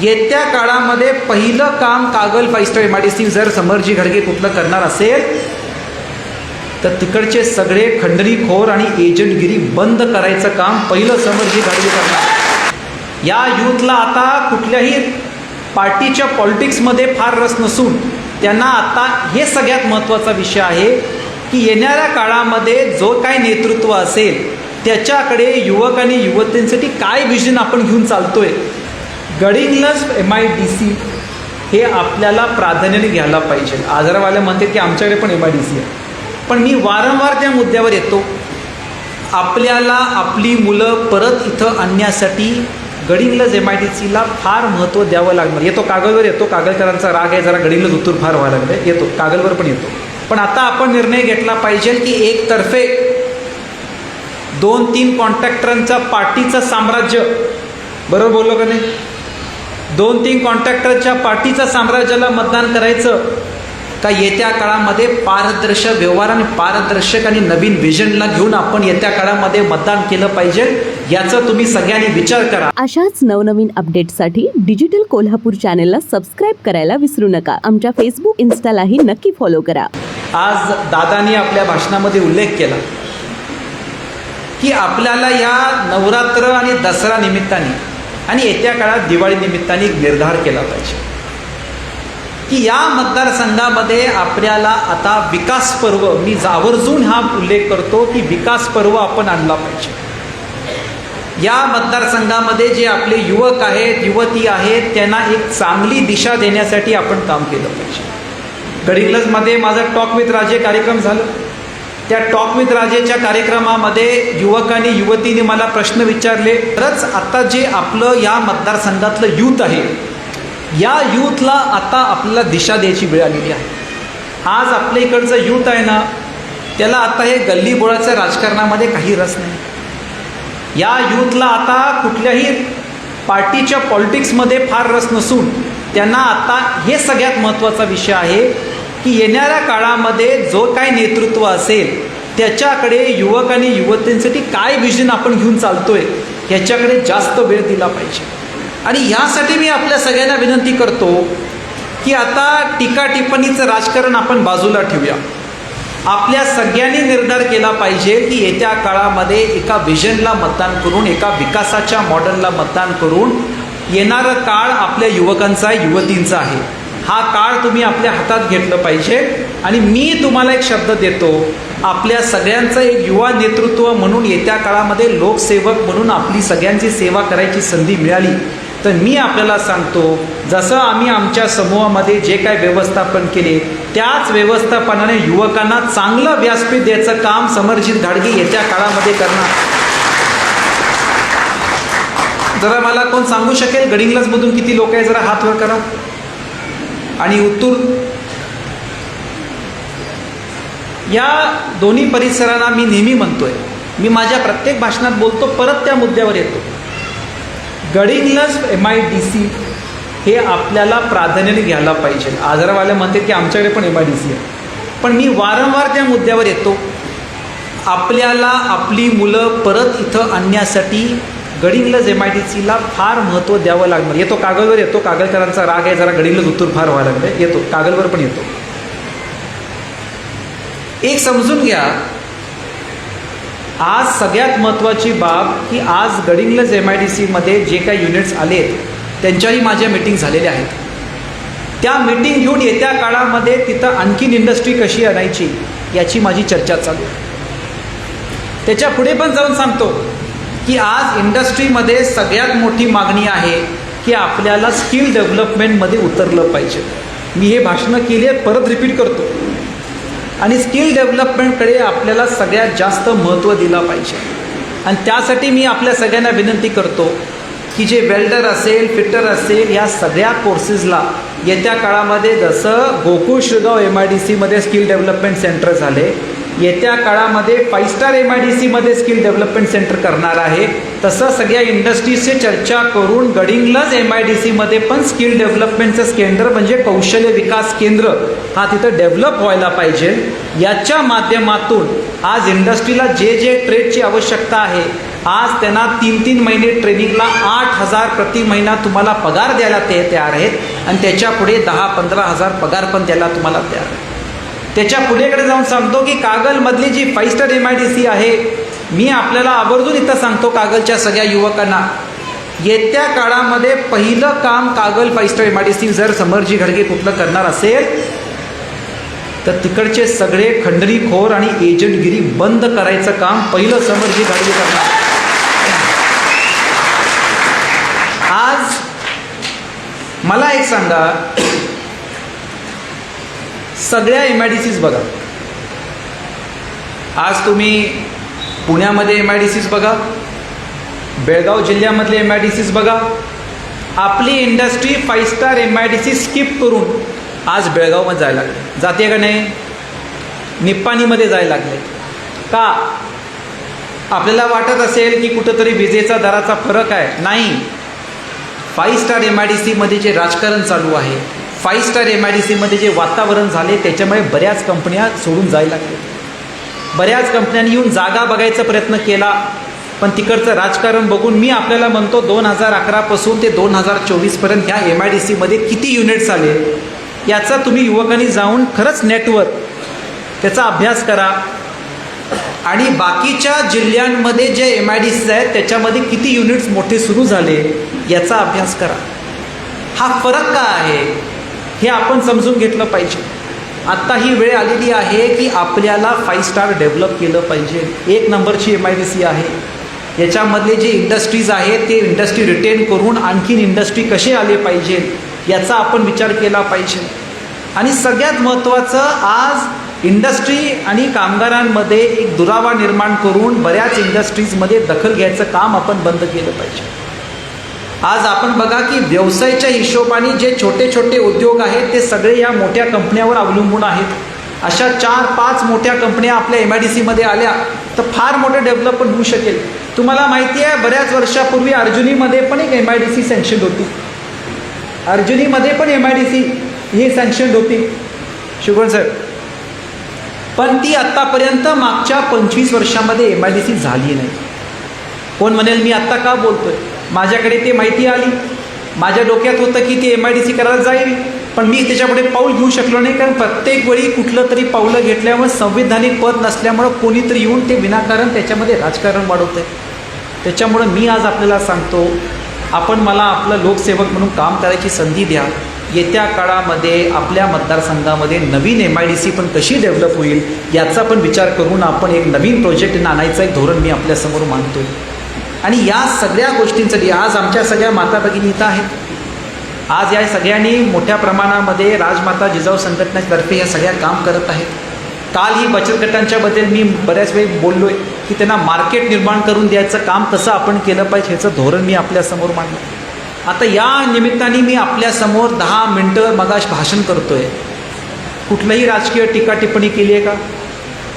येत्या काळामध्ये पहिलं काम Kagal five star M I D C जर समरजी घडगे कुठलं करणार असेल तर तिकडचे सगळे खंडणीखोर आणि एजंटगिरी बंद करायचं काम पहिलं समरजी घडगे करणार. या यूथला आता कुठल्याही पार्टीच्या पॉलिटिक्समध्ये फार रस नसून त्यांना आता हे सगळ्यात महत्त्वाचा विषय आहे की येणाऱ्या काळामध्ये जो काय नेतृत्व असेल त्याच्याकडे युवक आणि युवतींसाठी काय विजन आपण घेऊन चालतोय Gadhinglaj M I D C हे आपल्याला प्राधान्याने घ्यायला पाहिजे. आजारवाले म्हणते की आमच्याकडे पण एम आय डी सी आहे. पण मी वारंवार त्या मुद्द्यावर येतो. आपल्याला आपली मुलं परत इथं आणण्यासाठी गडिंगलज एम आय डी सीला फार महत्त्व द्यावं लागणार. येतो कागलवर येतो. कागलकरांचा राग आहे जरा गडिंग्लज उत्तूर फार व्हायला लागलं येतो कागलवर पण येतो. पण आता आपण निर्णय घेतला पाहिजे की एकतर्फे दोन तीन कॉन्ट्रॅक्टरांचा पार्टीचं साम्राज्य. बरोबर बोललो का नाही? दोन तीन कॉन्ट्रॅक्टरच्या पार्टीचं साम्राज्याला मतदान करायचं. का येत्या काळामध्ये पारदर्शक व्यवहार आणि पारदर्शक आणि नवीन विजनला घेऊन आपण येत्या काळामध्ये मतदान केलं पाहिजे याचा तुम्ही सगळ्यांनी विचार करा. अशाच नवनवीन अपडेट्ससाठी डिजिटल कोल्हापूर चॅनेलला सबस्क्राईब करायला विसरू नका. आमच्या फेसबुक इन्स्टालाही नक्की फॉलो करा. आज दादानी आपल्या भाषणामध्ये उल्लेख केला की आपल्याला या नवरात्र आणि दसरा निमित्ताने आणि येत्या काळात दिवाळी निमित्ताने निर्धार केला पाहिजे. की या मतदारसंघामध्ये आपल्याला आता विकास पर्व मी आवर्जून हा उल्लेख करतो की विकास पर्व आपण आणला पाहिजे. या मतदारसंघामध्ये जे आपले युवक आहेत युवती आहेत त्यांना एक चांगली दिशा देण्यासाठी आपण काम केलं पाहिजे. गडिंग्लजमध्ये माझा टॉक विथ राजे कार्यक्रम झालं. त्या टॉक विथ राजेच्या कार्यक्रमामध्ये युवकांनी युवतींनी मला प्रश्न विचारले तरच आता जे आपलं या मतदारसंघातलं यूथ आहे या यूथला आता आपल्याला दिशा द्यायची वेळ आलेली आहे. आज आपल्या इकडचं यूथ आहे ना त्याला आता हे गल्लीबोळाच्या राजकारणामध्ये काही रस नाही. या यूथला आता कुठल्याही पार्टीच्या पॉलिटिक्समध्ये फार रस नसून त्यांना आता हे सगळ्यात महत्त्वाचा विषय आहे की येणाऱ्या काळामध्ये जो काय नेतृत्व असेल त्याच्याकडे युवक आणि युवतींसाठी काय विजन आपण घेऊन चालतोय ह्याच्याकडे जास्त वेळ दिला पाहिजे. आणि ह्यासाठी मी आपल्या सगळ्यांना विनंती करतो की आता टीका टिप्पणीचं राजकारण आपण बाजूला ठेवूया. आपल्या सगळ्यांनी निर्धार केला पाहिजे की येत्या काळामध्ये एका विजनला मतदान करून एका विकासाच्या मॉडेलला मतदान करून येणारा काळ आपल्या युवकांचा युवतींचा आहे. हा काळ तुम्ही आपल्या हातात घेतलं पाहिजे. आणि मी तुम्हाला एक शब्द देतो आपल्या सगळ्यांचं एक युवा नेतृत्व म्हणून येत्या काळामध्ये लोकसेवक म्हणून आपली सगळ्यांची सेवा करायची संधी मिळाली. तर मी आपल्याला सांगतो जसं आम्ही आमच्या समूहामध्ये जे काय व्यवस्थापन केले त्याच व्यवस्थापनाने युवकांना चांगलं व्यासपीठ द्यायचं काम समर्जित घाडगे येत्या काळामध्ये करणार. जरा मला कोण सांगू शकेल? गडिंग्लजमधून किती लोक आहे जरा हात वर करा. आणि उत्तूर. या दोन्ही परिसरांना मी नेहमी म्हणतोय. मी माझ्या प्रत्येक भाषणात बोलतो परत त्या मुद्द्यावर येतो. Gadhinglaj M I D C हे आपल्याला प्राधान्याने घ्यायला पाहिजे. आजारवाले म्हणते की आमच्याकडे पण एम आय डी सी आहे. पण मी वारंवार त्या मुद्द्यावर येतो. आपल्याला आपली मुलं परत इथं आणण्यासाठी गडिंगलज एम आय डी सीला फार महत्त्व द्यावं लागणार. येतो कागलवर येतो. कागलकरांचा राग आहे जरा गडिंगलज उत्तूर फार व्हायला लागले येतो. कागलवर पण येतो. एक समजून घ्या आज सगळ्यात महत्त्वाची बाब की आज गडिंगलज एम आय डी सीमध्ये जे काही युनिट्स आलेत त्यांच्याही माझ्या मिटिंग झालेल्या आहेत. त्या मिटिंग घेऊन येत्या काळामध्ये तिथं आणखीन इंडस्ट्री कशी आणायची याची माझी चर्चा चालू त्याच्या पुढे पण जाऊन सांगतो. की आज इंडस्ट्रीमध्ये सगळ्यात मोठी मागणी आहे की आपल्याला स्किल डेव्हलपमेंटमध्ये उतरलं पाहिजे. मी हे भाषणं केली आहे परत रिपीट करतो. आणि स्किल डेव्हलपमेंटकडे आपल्याला सगळ्यात जास्त महत्त्व दिलं पाहिजे. आणि त्यासाठी मी आपल्या सगळ्यांना विनंती करतो की जे वेल्डर असेल फिटर असेल या सगळ्या कोर्सेसला येत्या काळामध्ये जसं Gokul Shirgaon M I D सीमध्ये स्किल डेव्हलपमेंट सेंटर झाले येत्या काळामध्ये five star M I D सीमध्ये स्किल डेव्हलपमेंट सेंटर करणार आहे. तसं सगळ्या इंडस्ट्रीजशी चर्चा करून गडिंगलाच एम आय डी सीमध्ये पण स्किल डेव्हलपमेंटचं केंद्र म्हणजे कौशल्य विकास केंद्र हा तिथं डेव्हलप व्हायला पाहिजे. याच्या माध्यमातून आज इंडस्ट्रीला जे जे ट्रेडची आवश्यकता आहे आज त्यांना तीन तीन महिने ट्रेनिंगला आठ हजार प्रति महिना तुम्हाला पगार द्यायला ते तयार आहेत आणि त्याच्या पुढे दहा पंधरा हजार पगार पण द्यायला तुम्हाला तयार आहे त्याच्या पुढेकडे जाऊन सांगतो की कागलमधली जी five star M I D C आहे मी आपल्याला आवर्जून इथं सांगतो कागलच्या सगळ्या युवकांना. येत्या काळामध्ये पहिलं काम Kagal five star M I D C जर समरजी घडगे कुठलं करणार असेल तर तिकडचे सगळे खंडणीखोर आणि एजंटगिरी बंद करायचं काम पहिलं समरजी घडगे करणार. आज मला एक सांगा सगळ्या एम आय डी सीज बघा. आज तुम्ही पुण्यामध्ये एम आय डी सीज बघा बेळगाव जिल्ह्यामधले एम आय डी सीज बघा. आपली industry five star M I D C skip करून आज बेळगावमध्ये जायला लागले. जाते का नाही? निप्पाणीमध्ये जायला लागले. का? आपल्याला वाटत असेल की कुठंतरी विजेचा दराचा फरक आहे. नाही. Five star M I D सीमध्ये जे राजकारण चालू आहे five star M I D सीमध्ये जे वातावरण झाले त्याच्यामुळे बऱ्याच कंपन्या सोडून जायला लागल्या. बऱ्याच कंपन्यांनी येऊन जागा बघायचा प्रयत्न केला पण तिकडचं राजकारण बघून मी आपल्याला म्हणतो दोन हजार अकरापासून ते दोन हजार चोवीसपर्यंत ह्या एम आय डी सीमध्ये किती युनिट्स आले याचा तुम्ही युवकांनी जाऊन खरंच नेटवर्क त्याचा अभ्यास करा. आणि बाकीच्या जिल्ह्यांमध्ये जे एम आय डी सीज आहेत त्याच्यामध्ये किती युनिट्स मोठे सुरू झाले याचा अभ्यास करा. हा फरक का आहे? हे आपण समजून घेतलं पाहिजे. आत्ता ही वेळ आलेली आहे की आपल्याला फाईव्ह स्टार डेव्हलप केलं पाहिजे. एक नंबरची एम आय डी सी आहे. याच्यामधले जे इंडस्ट्रीज आहेत ते इंडस्ट्री रिटेन करून आणखीन इंडस्ट्री कसे आले पाहिजे याचा आपण विचार केला पाहिजे. आणि सगळ्यात महत्त्वाचं आज इंडस्ट्री आणि कामगारांमध्ये एक दुरावा निर्माण करून बऱ्याच इंडस्ट्रीजमध्ये दखल घ्यायचं काम आपण बंद केलं पाहिजे. आज आपण बघा की व्यवसायाच्या हिशोबाने जे छोटे छोटे उद्योग आहेत ते सगळे या मोठ्या कंपन्यावर अवलंबून आहेत. अशा चार पाच मोठ्या कंपन्या आपल्या एम आय डी सीमध्ये आल्या तर फार मोठं डेव्हलपमेंट होऊ शकेल. तुम्हाला माहिती आहे बऱ्याच वर्षापूर्वी अर्जुनीमध्ये पण एक M I D C sanction होती. अर्जुनीमध्ये पण एम आय डी सी ही सँक्शन होती. शुगन सर. पण ती आत्तापर्यंत मागच्या पंचवीस वर्षामध्ये एम आय डी सी झाली नाही. कोण म्हणेल मी आत्ता का बोलतोय? माझ्याकडे ते माहिती आली. माझ्या डोक्यात होतं की ती एम आय डी सी करायला जाईल. पण मी त्याच्यापुढे पाऊल घेऊ शकलो नाही कारण प्रत्येक वेळी कुठलं तरी पावलं घेतल्यामुळे संविधानिक पद नसल्यामुळं कोणीतरी येऊन ते विनाकारण त्याच्यामध्ये राजकारण वाढवतं त्याच्यामुळं मी आज आपल्याला सांगतो आपण मला आपलं लोकसेवक म्हणून काम करायची संधी द्या. येत्या काळामध्ये आपल्या मतदारसंघामध्ये नवीन एम आय डी सी पण कशी डेव्हलप होईल याचा पण विचार करून आपण एक नवीन प्रोजेक्ट आणायचं एक धोरण मी आपल्यासमोर मांडतोय. आणि या सगळ्या गोष्टींसाठी आज आमच्या सगळ्या माता भगिनी इथं आहेत आज या सगळ्यांनी मोठ्या प्रमाणामध्ये राजमाता जिजाऊ संघटनेतर्फे या सगळ्या काम करत आहेत. काल ही बचत गटांच्याबद्दल मी बऱ्याच वेळी बोललो आहे की त्यांना मार्केट निर्माण करून द्यायचं काम कसं आपण केलं पाहिजे ह्याचं धोरण मी आपल्यासमोर मांडलं आता या निमित्ताने मी आपल्यासमोर दहा मिनटं मगाश भाषण करतो आहे कुठलंही राजकीय टीका टिप्पणी केली आहे का?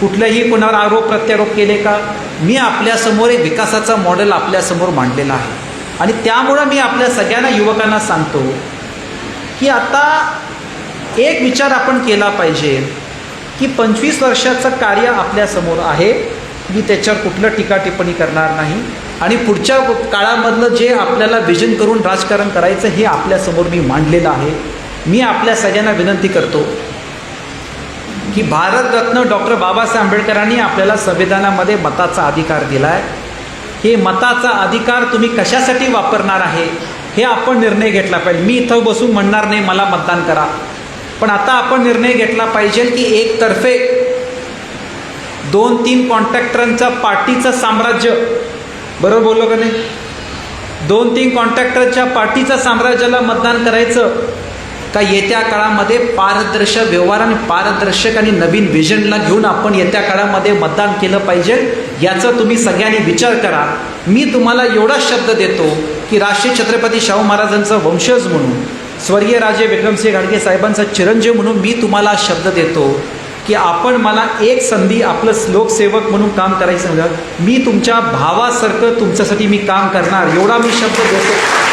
कुठल्याही कोणावर आरोप प्रत्यारोप केले का? मी आपल्यासमोर एक विकासाचा मॉडेल आपल्यासमोर मांडलेला आहे. आणि त्यामुळं मी आपल्या सगळ्यांना युवकांना सांगतो की आता एक विचार आपण केला पाहिजे की पंचवीस वर्षाचं कार्य आपल्यासमोर आहे. मी त्याच्यावर कुठलं टीका टिप्पणी करणार नाही. आणि पुढच्या काळामधलं जे आपल्याला विजन करून राजकारण करायचं हे आपल्यासमोर मी मांडलेलं आहे. मी आपल्या सगळ्यांना विनंती करतो की भारतरत्न डॉक्टर बाबासाहेब आंबेडकरांनी आपल्याला संविधानामध्ये मताचा अधिकार दिला आहे हे मताचा अधिकार तुम्ही कशासाठी वापरणार आहे हे आपण निर्णय घेतला पाहिजे. मी इथं बसून म्हणणार नाही मला मतदान करा. पण आता आपण निर्णय घेतला पाहिजे की एकतर्फे दोन तीन कॉन्ट्रॅक्टरांचा पार्टीचं साम्राज्य बरोबर बोललो का नाही? दोन तीन कॉन्ट्रॅक्टरच्या पार्टीचं साम्राज्याला मतदान करायचं का येत्या काळामध्ये पारदर्शक व्यवहार आणि पारदर्शक आणि नवीन विजनला घेऊन आपण येत्या काळामध्ये मतदान केलं पाहिजे याचा तुम्ही सगळ्यांनी विचार करा. मी तुम्हाला एवढा शब्द देतो की राष्ट्रीय छत्रपती शाहू महाराजांचं वंशज म्हणून स्वर्गीय राजे विक्रमसिंह गाडगे साहेबांचा चिरंजीव म्हणून मी तुम्हाला शब्द देतो की आपण मला एक संधी आपलं लोकसेवक म्हणून काम करायचं मी तुमच्या भावासारखं तुमच्यासाठी मी काम करणार एवढा मी शब्द देतो.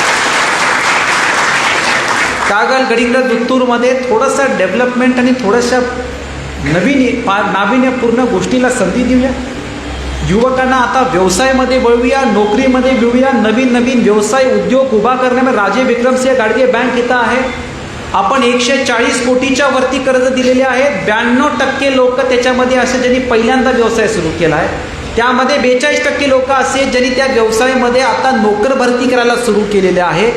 कागल गडिंग्लज उत्तूरमध्ये थोडंसं डेव्हलपमेंट आणि थोडंशा नवीन पा नाविन्यपूर्ण गोष्टीला संधी देऊया. युवकांना आता व्यवसायामध्ये वळूया नोकरीमध्ये मिळूया नवीन नवीन व्यवसाय उद्योग उभा करण्यामध्ये राजे विक्रमसिंह गाडगे बँक इथं आहे. आपण एकशे चाळीस कोटीच्या वरती कर्ज दिलेले आहेत. ब्याण्णव टक्के लोक त्याच्यामध्ये असे ज्यांनी पहिल्यांदा व्यवसाय सुरू केला आहे. त्यामध्ये बेचाळीस टक्के लोक असे ज्यांनी त्या व्यवसायामध्ये आता नोकर भरती करायला सुरू केलेले आहे.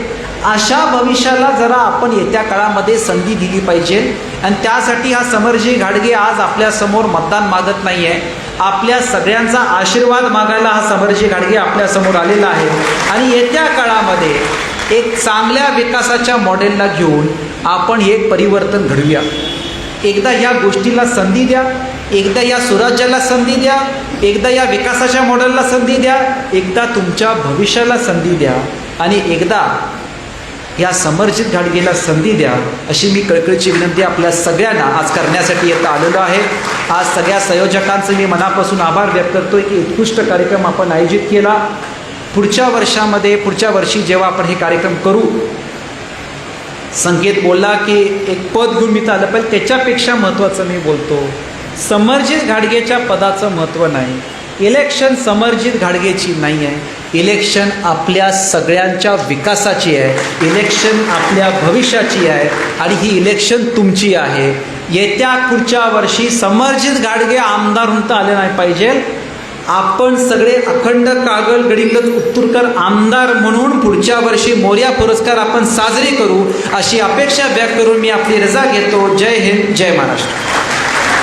अशा भविष्याला जरा आपण येत्या काळामध्ये संधी दिली पाहिजे. आणि त्यासाठी हा समरजी घाडगे आज आपल्यासमोर मतदान मागत नाही आहे आपल्या सगळ्यांचा आशीर्वाद मागायला हा समरजी घाडगे आपल्यासमोर आलेला आहे. आणि येत्या काळामध्ये एक चांगल्या विकासाच्या मॉडेलला घेऊन आपण हे एक परिवर्तन घडूया एकदा या गोष्टीला संधी द्या. एकदा या स्वराज्याला संधी द्या. एकदा या विकासाच्या मॉडेलला संधी द्या. एकदा तुमच्या भविष्याला संधी द्या. आणि एकदा या समर्जित घाडगेला संधी द्या अशी मी कळकळीची विनंती आपल्या सगळ्यांना आज करण्यासाठी येतं आलेलो आहे. आज सगळ्या संयोजकांचं मी मनापासून आभार व्यक्त करतोय की उत्कृष्ट कार्यक्रम आपण आयोजित केला. पुढच्या वर्षामध्ये पुढच्या वर्षी जेव्हा आपण हे कार्यक्रम करू संकेत बोलला की एक पद घेऊन मी आलं पाहिजे त्याच्यापेक्षा महत्त्वाचं मी बोलतो समर्जित घाडगेच्या पदाचं महत्त्व नाही. इलेक्शन समर्जित घाडगेची नाही आहे इलेक्शन आपल्या सगळ्यांच्या विकासाची आहे इलेक्शन आपल्या भविष्याची आहे आणि ही इलेक्शन तुमची आहे. येत्या पुढच्या वर्षी समर्जित गाडगे आमदार म्हणता आले नाही पाहिजे. आपण सगळे अखंड कागल गडिंगत उत्तुरकर आमदार म्हणून पुढच्या वर्षी मोर्या पुरस्कार आपण साजरे करू अशी अपेक्षा व्यक्त करून मी आपली रजा घेतो. जय हिंद जय महाराष्ट्र.